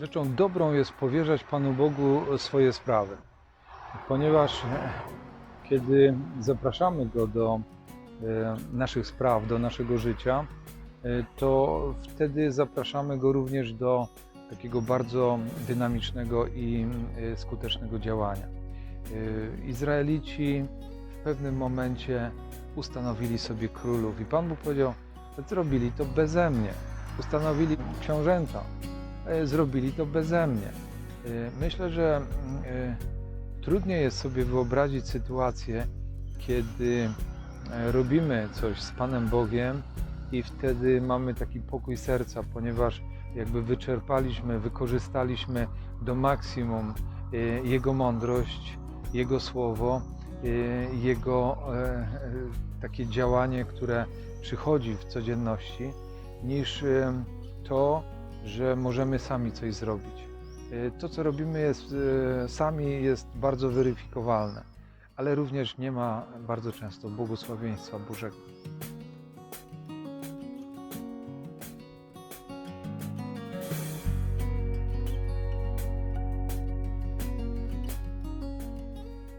Rzeczą dobrą jest powierzać Panu Bogu swoje sprawy, ponieważ e, kiedy zapraszamy Go do e, naszych spraw, do naszego życia, e, to wtedy zapraszamy Go również do takiego bardzo dynamicznego i skutecznego działania. Izraelici w pewnym momencie ustanowili sobie królów i Pan Bóg powiedział, że zrobili to beze mnie. Ustanowili książęta, zrobili to beze mnie. E, Myślę, że mm, e, trudniej jest sobie wyobrazić sytuację, kiedy e, robimy coś z Panem Bogiem i wtedy mamy taki pokój serca, ponieważ jakby wyczerpaliśmy, wykorzystaliśmy do maksimum e, Jego mądrość, Jego słowo, e, Jego e, e, takie działanie, które przychodzi w codzienności, niż e, to, że możemy sami coś zrobić. E, To, co robimy jest, e, sami, jest bardzo weryfikowalne, ale również nie ma bardzo często błogosławieństwa Bożego.